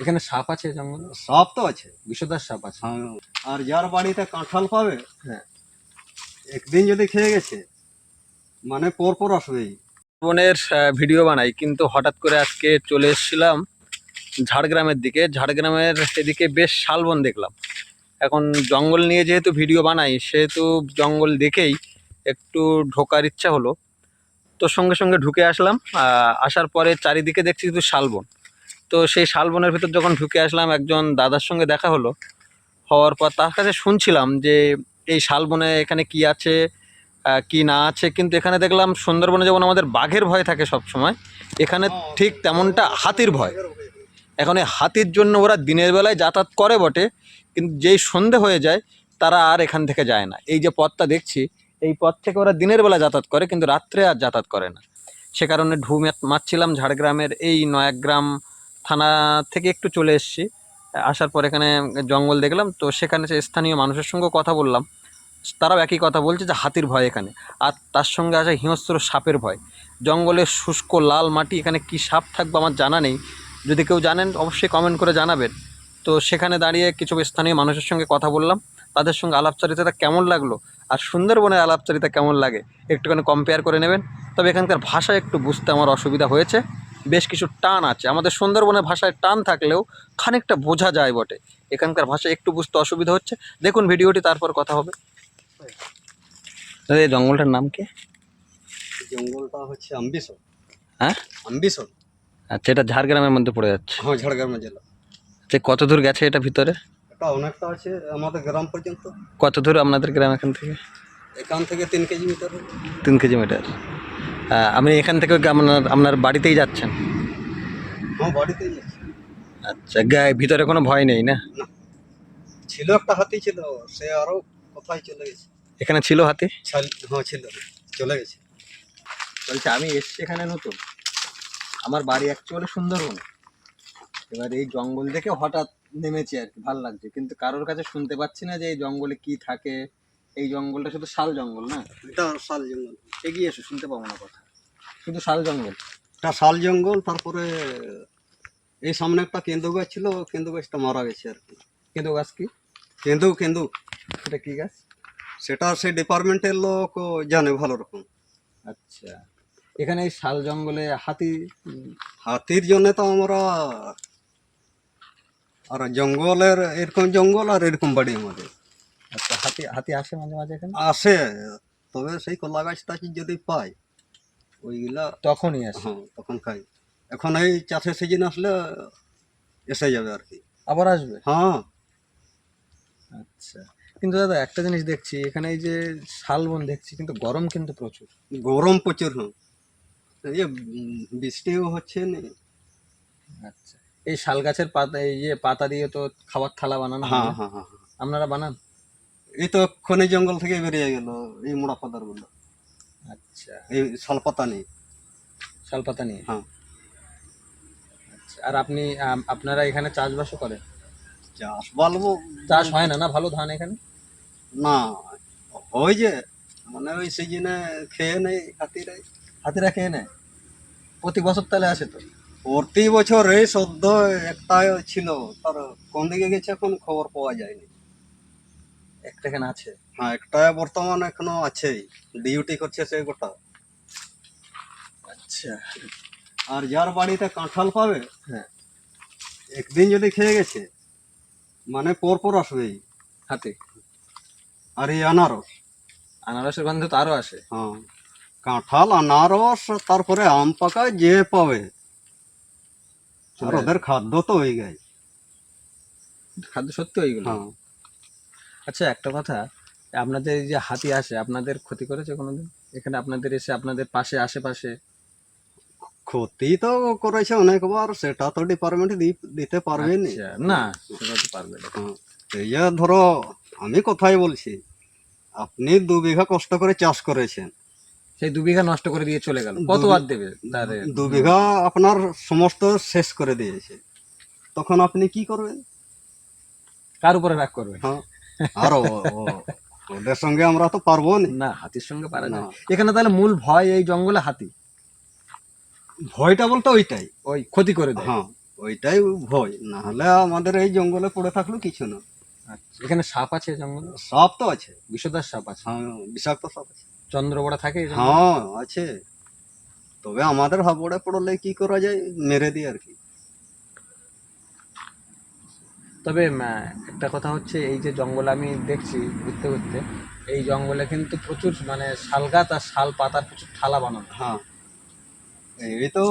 এখানে সাপ আছে জঙ্গলে? সাপ তো আছে। বিষধর সাপ আছে। হ্যাঁ। আর যার বাড়িতে কাঁঠাল পাবে হ্যাঁ। একদিন যদি খেয়ে গেছে মানে পর পর আসবেই বনের ভিডিও বানাই কিন্তু হঠাৎ করে আজকে চলে এসেছিলাম ঝাড়গ্রামের দিকে। ঝাড়গ্রামের এদিকে বেশ শালবন দেখলাম। এখন জঙ্গল নিয়ে যেহেতু ভিডিও বানাই সেহেতু জঙ্গল দেখেই একটু ঢোকার ইচ্ছা হলো। তো সঙ্গে সঙ্গে ঢুকে আসলাম। আসার পরে চারিদিকে দেখছি শুধু শালবন। তো সেই শালবনের ভিতর যখন ঢুকে আসলাম একজন দাদার সঙ্গে দেখা হলো। হওয়ার পর তার কাছে শুনছিলাম যে এই শালবনে এখানে কি আছে কি না আছে কিন্তু এখানে দেখলাম সুন্দরবনে যেমন আমাদের বাঘের ভয় থাকে সব সময় এখানে ঠিক তেমনটা হাতির ভয়। এখন এই হাতির জন্য ওরা দিনের বেলায় যাতায়াত করে বটে কিন্তু যেই সন্ধে হয়ে যায় তারা আর এখান থেকে যায় না। এই যে পথটা দেখছি এই পথ থেকে ওরা দিনের বেলা যাতায়াত করে কিন্তু রাত্রে আর যাতায়াত করে না। সে কারণে ঢু মাত- মারছিলাম ঝাড়গ্রামের এই নয়াগ্রাম থানা থেকে একটু চলে এসেছি। আসার পর এখানে জঙ্গল দেখলাম, তো সেখানে সে স্থানীয় মানুষের সঙ্গে কথা বললাম, তারাও একই কথা বলছে যে হাতির ভয় এখানে। আর তার সঙ্গে আছে হিংস্র সাপের ভয়। জঙ্গলের শুষ্ক লাল মাটি, এখানে কি সাপ থাকবে আমার জানা নেই। যদি কেউ জানেন, অবশ্যই কমেন্ট করে জানাবেন। তো সেখানে দাঁড়িয়ে কিছু স্থানীয় মানুষের সঙ্গে কথা বললাম। তাদের সঙ্গে আলাপচারিতাটা কেমন লাগল? আর সুন্দরবনের আলাপচারিতা কেমন লাগে? একটুখানি কম্পেয়ার করে নেবেন। তবে এখানকার ভাষা একটু বুঝতে আমার অসুবিধা হয়েছে। বেশ কিছু টান আছে। আমাদের সুন্দরবনের ভাষায় টান থাকলেও খানিকটা বোঝা যায় বটে। এখানকার ভাষা একটু বুঝতে অসুবিধা হচ্ছে। দেখুন ভিডিওটি তারপর কথা হবে। দাদা এই জঙ্গলটার নাম কি? জঙ্গলটা হচ্ছে আম্বিসর হ্যাঁ? আম্বিসর আচ্ছা এটা ঝাড়গ্রামের মধ্যে পড়ে যাচ্ছে। হ্যাঁ ঝাড়গ্রাম জেলা। যে কত দূর গেছে এটা ভিতরে? এটা অনেকটা আছে আমাদের গ্রাম পর্যন্ত। কত দূর আপনাদের গ্রাম এখান থেকে? এখান থেকে তিন কেজি মিটার। তিন কেজি কিলোমিটার আপনি এখান থেকে আপনার আপনার বাড়িতেই যাচ্ছেন? বাড়িতেই যাচ্ছি। আচ্ছা গায়ে ভিতরে কোনো ভয় নেই না? ছিল একটা হাতি ছিল সে আরও কোথায় চলে গেছে? এখানে ছিল হাতি? হ্যাঁ ছিল চলে গেছে। বলছে আমি এসছি এখানে নতুন। আমার বাড়ি অ্যাকচুয়ালি সুন্দরবন। এবার এই জঙ্গল দেখে হঠাৎ নেমেছি আর কি ভালো লাগছে। কিন্তু কারোর কাছে শুনতে পাচ্ছি না যে এই জঙ্গলে কি থাকে। এই জঙ্গলটা শুধু শাল জঙ্গল না? এটা শাল জঙ্গল। এগিয়ে এসো শুনতে পাবো না কথা। শুধু শাল জঙ্গল? এটা শাল জঙ্গল তারপরে এই সামনে একটা কেন্দু গাছ ছিল কেন্দু গাছটা মারা গেছে আর কি। কিন্তু গাছ কি? কেন্দু কেন্দু। এটা কি গাছ? সেটা সেই ডিপার্টমেন্টের লোক জানে ভালো রকম। আচ্ছা। এখানে এই শাল জঙ্গলে হাতি? হাতির জন্য তো আমরা আর জঙ্গলের এরকম জঙ্গল আর এরকম বাড়ি আমাদের। আচ্ছা হাতি হাতি আসে মাঝে মাঝে এখানে? আসে তবে সেই কলা গাছটা যদি পাই ওইগুলা তখনই আসে। হ্যাঁ তখন খাই। এখন এই চাষের সিজন আসলে এসে যাবে আর কি। আবার আসবে? হ্যাঁ। আচ্ছা কিন্তু দাদা একটা জিনিস দেখছি এখানে এই যে শালবন দেখছি কিন্তু গরম কিন্তু প্রচুর। গরম প্রচুর হ্যাঁ। এই বৃষ্টিও হচ্ছে না। আচ্ছা এই শাল গাছের পাতা এই যে পাতা দিয়ে তো খাবার থালা বানানো হ্যাঁ হ্যাঁ হ্যাঁ হ্যাঁ। আপনারা বানান? এই তো খনি জঙ্গল থেকে বেরিয়ে গেল এই মোড়া পাতারগুলো। আচ্ছা। এই শালপাতা নেই শাল পাতা নিয়ে হ্যাঁ। আচ্ছা আর আপনি আম, আপনারা এখানে চাষবাসও করেন? চাষ বলব চাষ হয় না না ভালো ধান এখানে? না ওই যে মানে ওই সিজনে খেয়ে নেই হাতিরে হাতিরা খেয়ে নেয়? প্রতি বছর তাহলে আসে তো? প্রতি বছর এই সদ্য একটা ছিল তার কোন দিকে গেছে এখন খবর পাওয়া যায়নি। একটা এখানে আছে। হ্যাঁ একটা বর্তমান এখনও আছেই। ডিউটি করছে সে গোটা। আচ্ছা। আর যার বাড়িতে কাঁঠাল পাবে হ্যাঁ। একদিন যদি খেয়ে গেছে মানে পর পর আসবেই হাতি। আর এই আনারস। আনারসের গন্ধ তো আরও আসে। হ্যাঁ। কাঁঠাল আনারস তারপরে আম পাকা যে পাবে। আর ওদের খাদ্য তো হয়ে গেছে। খাদ্য সত্যি ওইগুলো হ্যাঁ। আচ্ছা একটা কথা। আপনাদের এই যে হাতি আসে আপনাদের ক্ষতি করেছে কোনোদিন? এখানে আপনাদের এসে আপনাদের পাশে আশেপাশে? ক্ষতি তো করেছে অনেকবার সেটা তো ডিপার্টমেন্ট দিতে পারবে না আচ্ছা, সেটা তো পারবে না। ধরো আমি কথাই বলছি আপনি দু বিঘা কষ্ট করে চাষ করেছেন। সেই দু বিঘা নষ্ট করে দিয়ে চলে গেল। কত আর দেবে তারে দু বিঘা আপনার সমস্ত শেষ করে দিয়েছে। তখন আপনি কি করবেন? কার উপরে রাগ করবেন? হ্যাঁ। আর ওদের সঙ্গে আমরা তো পারব না। হাতির সঙ্গে পারা না। এখানে তাহলে মূল ভয় এই জঙ্গলে হাতি? ভয়টা বলতে ওইটাই। ওই ক্ষতি করে দেয়। হ্যাঁ ওইটাই ভয়। না হলে আমাদের এই জঙ্গলে পড়ে থাকল কিছু না। আচ্ছা এখানে সাপ আছে জঙ্গলে? সাপ তো আছে। বিষধর সাপ আছে। হ্যাঁ বিষাক্ত সাপ আছে। চন্দ্রবড়া থাকে হ্যাঁ আছে। তবে আমাদের হাবড়ে পড়লে কি করা যায় মেরে দিই আর কি। তবে একটা কথা হচ্ছে এই যে জঙ্গল আমি দেখছি ঘুরতে ঘুরতে এই জঙ্গলে কিন্তু প্রচুর মানে শাল গাছ আর শাল পাতার প্রচুর থালা বানানো। হ্যাঁ। এই তো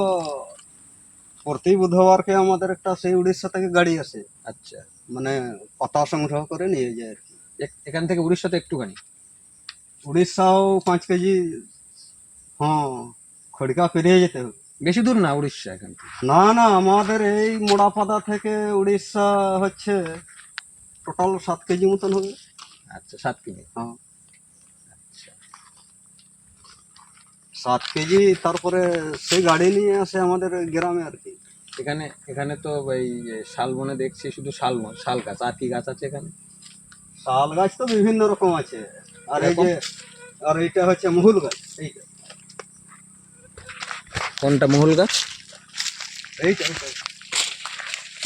প্রতি বুধবারকে আমাদের একটা সেই উড়িষ্যা থেকে গাড়ি আসে। আচ্ছা। মানে পাতা সংগ্রহ করে নিয়ে যায় আর কি। এখান থেকে উড়িষ্যাতে একটুখানি? উড়িষ্যাও পাঁচ কেজি হ্যাঁ খড়িকা পেরিয়ে যেতে হবে। বেশি দূর না উড়িষ্যা এখান থেকে? না না আমাদের এই মোড়াপাদা থেকে উড়িষ্যা হচ্ছে টোটাল সাত কেজি মতন হবে। আচ্ছা সাত কেজি। হ্যাঁ। আচ্ছা সাত কেজি তারপরে সেই গাড়ি নিয়ে আসে আমাদের গ্রামে আর কি। এখানে এখানে তো এই শালবনে দেখছি শুধু শালবন শাল গাছ। আর কি গাছ আছে এখানে? শাল গাছ তো বিভিন্ন রকম আছে। আর এই যে আর এইটা হচ্ছে মহুল গাছ এইটা। কোনটা মহুল গাছ।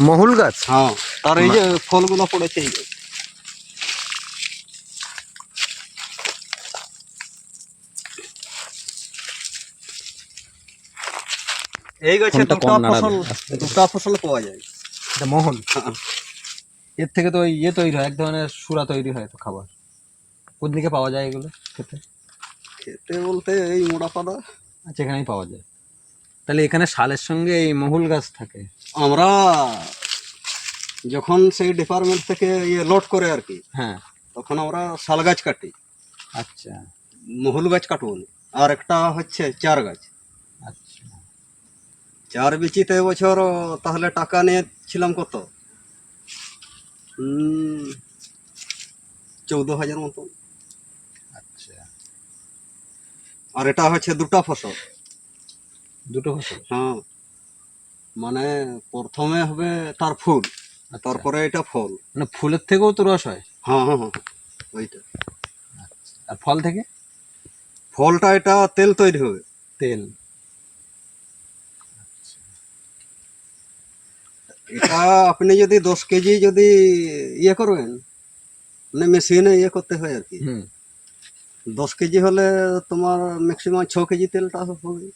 মহুল গাছ? হ্যাঁ আর এই যে ফলগুলো পড়েছে এই এই গাছে দুটা ফসল দুটা ফসল পাওয়া যায়। এটা মহল? হ্যাঁ। এর থেকে তো ওই ইয়ে তৈরি হয় এক ধরনের সুরা তৈরি হয় তো খাবার। কোন দিকে পাওয়া যায় এগুলো খেতে? খেতে বলতে এই মোড়া পাতা আচ্ছা এখানেই পাওয়া যায়। তাহলে এখানে শালের সঙ্গে এই মহুল গাছ থাকে? আমরা যখন সেই ডিপার্টমেন্ট থেকে ইয়ে লোড করে আর কি হ্যাঁ। তখন আমরা শাল গাছ কাটি। আচ্ছা। মহুল গাছ কাটবো আর একটা হচ্ছে চার গাছ। আচ্ছা। চার বিচিতে এবছর তাহলে টাকা নিয়েছিলাম কত? চৌদ্দ হাজার মতো আচ্ছা। আর এটা হচ্ছে দুটা ফসল। দুটো ফসল হ্যাঁ। মানে প্রথমে হবে তার ফুল আচ্ছা। তারপরে এটা ফল। মানে ফুলের থেকেও তো রস হয়? হ্যাঁ হ্যাঁ হ্যাঁ ওইটা। আর ফল থেকে? ফলটা এটা তেল তৈরি হবে। তেল। এটা আপনি যদি দশ কেজি যদি ইয়ে করবেন মানে মেশিনে ইয়ে করতে হয় আর কি। দশ কেজি হলে তোমার ম্যাক্সিমাম ছ কেজি তেলটা হবে।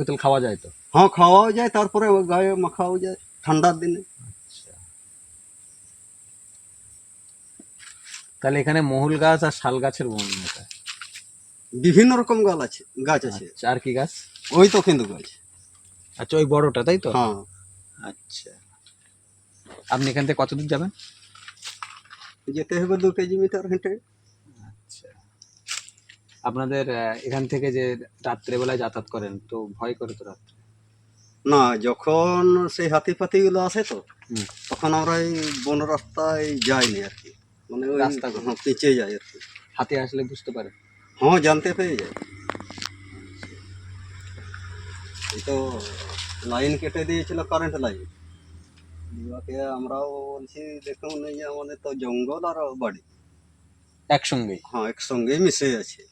ওই খাওয়া যায় তো? হ্যাঁ খাওয়াও যায় তারপরে গায়ে মাখাও যায় ঠান্ডার দিনে। আচ্ছা। তাহলে এখানে মহুল গাছ আর শাল গাছের বন বিভিন্ন রকম গাছ আছে গাছ আছে। আচ্ছা আর কি গাছ? ওই তো কিন্তু গাছ। আচ্ছা ওই বড়টা তাই তো? হ্যাঁ। আচ্ছা। আপনি এখান থেকে কত দূর যাবেন? যেতে হবে দু কেজি মিটার হেঁটে। আপনাদের এখান থেকে যে রাত্রেবেলায় যাতায়াত করেন তো ভয় করে তো রাত্রে? না যখন সেই হাতি ফাতিগুলো আসে তো তখন আমরা এই বন রাস্তায় যাইনি আর কি। মানে ওই রাস্তা। হ্যাঁ, পিছে যাই আর কি। হাতি আসলে বুঝতে পারেন হ্যাঁ জানতে পেরে যায়। এই তো লাইন কেটে দিয়েছিল কারেন্ট লাইন আমরাও বলছি দেখুন এই যে আমাদের তো জঙ্গল আর বাড়ি। একসঙ্গেই? হ্যাঁ একসঙ্গেই মিশে আছে।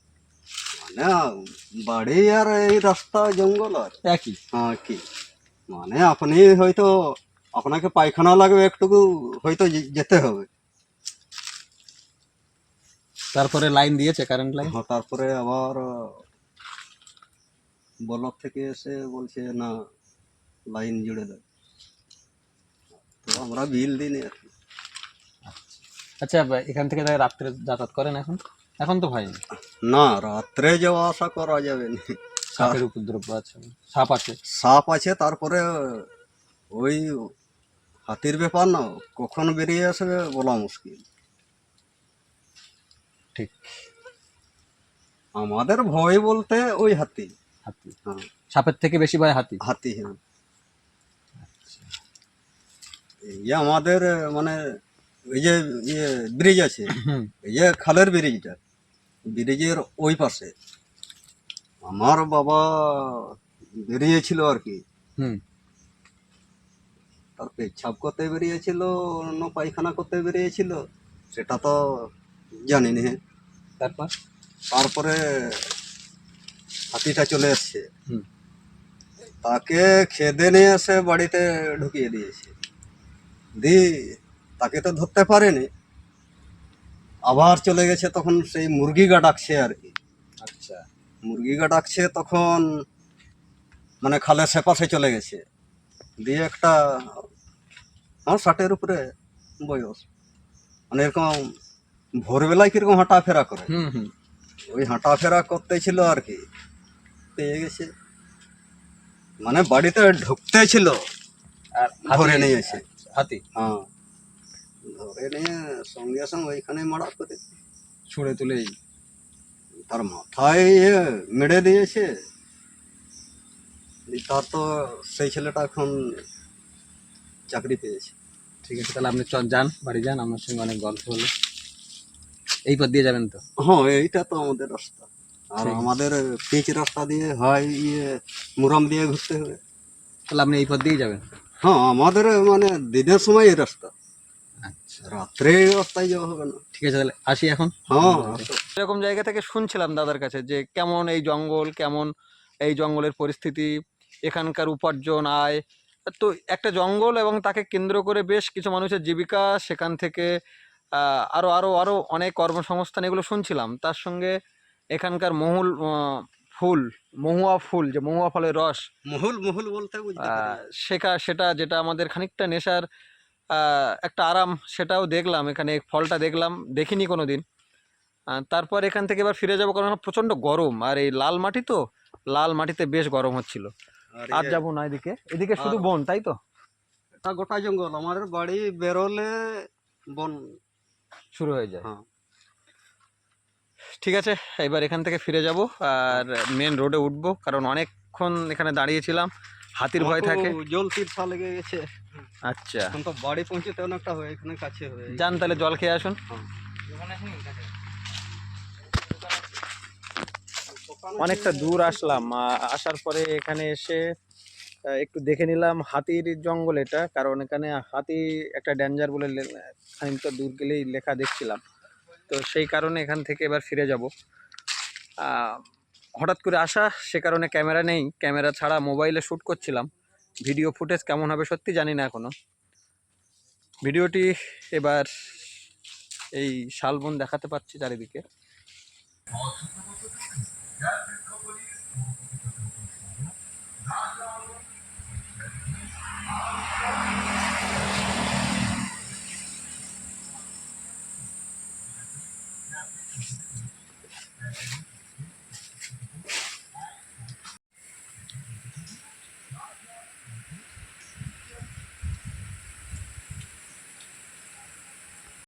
মানে বাড়ি আর এই রাস্তা জঙ্গল আর। একই। হ্যাঁ কি মানে আপনি হয়তো আপনাকে পায়খানা লাগবে একটুকু হয়তো যেতে হবে। তারপরে লাইন দিয়েছে কারেন্ট লাইন হ্যাঁ, তারপরে আবার ব্লক থেকে এসে বলছে না লাইন জুড়ে দেয় তো আমরা বিল দিই আর আচ্ছা বা- এখান থেকে রাত্রে যাতায়াত করেন এখন? এখন তো ভয় নেই না রাত্রে যাওয়া আসা করা যাবে না। সাপের উপদ্রব আছে সাপ আছে। সাপ আছে তারপরে ওই হাতির ব্যাপার না কখন বেরিয়ে আসবে বলা মুশকিল। ঠিক। আমাদের ভয় বলতে ওই হাতি। হাতি। হ্যাঁ। সাপের থেকে বেশি ভয় হাতি? হাতি হ্যাঁ। এই আমাদের মানে এই যে ইয়ে ব্রিজ আছে এই যে খালের ব্রিজটা ব্রিজের ওই পাশে। আমার বাবা বেরিয়েছিল আর কি। হুম। তার পেচ্ছাপ করতে বেরিয়েছিল অন্য পায়খানা করতে বেরিয়েছিল সেটা তো জানি না তারপর? তারপরে হাতিটা চলে এসছে। হুম। তাকে খেদে নিয়ে এসে বাড়িতে ঢুকিয়ে দিয়েছে। দি তাকে তো ধরতে পারেনি। আবার চলে গেছে তখন সেই মুরগি গা ডাকছে আর কি। আচ্ছা। মুরগি গা ডাকছে তখন মানে খালের সেপাশে চলে গেছে। দিয়ে একটা আমার ষাটের উপরে বয়স। মানে এরকম ভোরবেলায় কীরকম হাঁটাফেরা করে। ওই হাঁটাফেরা করতেছিল আর কি। পেয়ে গেছে। মানে বাড়িতে ঢুকতে ছিল আর ধরে নিয়েছে হাতি? হ্যাঁ। ধরে নিয়ে সঙ্গে সঙ্গে ওইখানে মারা করে ছুঁড়ে তুলেই। তার মাথায় ইয়ে মেরে দিয়েছে। তার তো সেই ছেলেটা এখন চাকরি পেয়েছে। ঠিক আছে তাহলে আপনি চল যান বাড়ি যান আমার সঙ্গে অনেক গল্প হলো। এই পথ দিয়ে যাবেন তো? হ্যাঁ এইটা তো আমাদের রাস্তা। আর আমাদের পিচ রাস্তা দিয়ে হয় ইয়ে মুরাম দিয়ে ঘুরতে হবে। তাহলে আপনি এই পথ দিয়েই যাবেন? হ্যাঁ আমাদের মানে দিনের সময় এই রাস্তা। রাত্রে রাস্তায় যাওয়া হবে না। ঠিক আছে তাহলে আসি এখন? হ্যাঁ এরকম জায়গা থেকে শুনছিলাম দাদার কাছে যে কেমন এই জঙ্গল কেমন এই জঙ্গলের পরিস্থিতি এখানকার উপার্জন আয়। তো একটা জঙ্গল এবং তাকে কেন্দ্র করে বেশ কিছু মানুষের জীবিকা সেখান থেকে আহ, আরও আরও আরও অনেক কর্মসংস্থান এগুলো শুনছিলাম। তার সঙ্গে এখানকার মহুল ফুল মহুয়া ফুল যে মহুয়া ফলের রস মহুল মহুল বলতে শেখা সেটা যেটা আমাদের খানিকটা নেশার একটা আরাম সেটাও দেখলাম এখানে ফলটা দেখলাম দেখিনি কোনো দিন তারপর এখান থেকে এবার ফিরে যাব কারণ প্রচণ্ড গরম আর এই লাল মাটি তো লাল মাটিতে বেশ গরম হচ্ছিল। আর যাব না এদিকে এদিকে শুধু বন তাই তো? গোটা জঙ্গল আমাদের বাড়ি বেরোলে বন শুরু হয়ে যায়। হ্যাঁ। ঠিক আছে এবার এখান থেকে ফিরে যাব আর মেন রোডে উঠবো কারণ অনেকক্ষণ এখানে দাঁড়িয়েছিলাম হাতির ভয় থাকে। জল তীর্থা লেগে গেছে। আচ্ছা। এখন তো বাড়ি পৌঁছতে অনেকটা হয়ে এখানে কাছে হয়ে যান তাহলে জল খেয়ে আসুন। হ্যাঁ। অনেকটা দূর আসলাম। আসার পরে এখানে এসে একটু দেখে নিলাম হাতির জঙ্গল এটা। কারণ এখানে হাতি একটা ডেঞ্জার বলে খানিকটা দূর গেলেই লেখা দেখছিলাম। তো সেই কারণে এখান থেকে এবার ফিরে যাব। হঠাৎ করে আসা সে কারণে ক্যামেরা নেই। ক্যামেরা ছাড়া মোবাইলে শ্যুট করছিলাম। ভিডিও ফুটেজ কেমন হবে সত্যি জানি না এখনও। ভিডিওটি এবার এই শালবন দেখাতে পাচ্ছি চারিদিকে।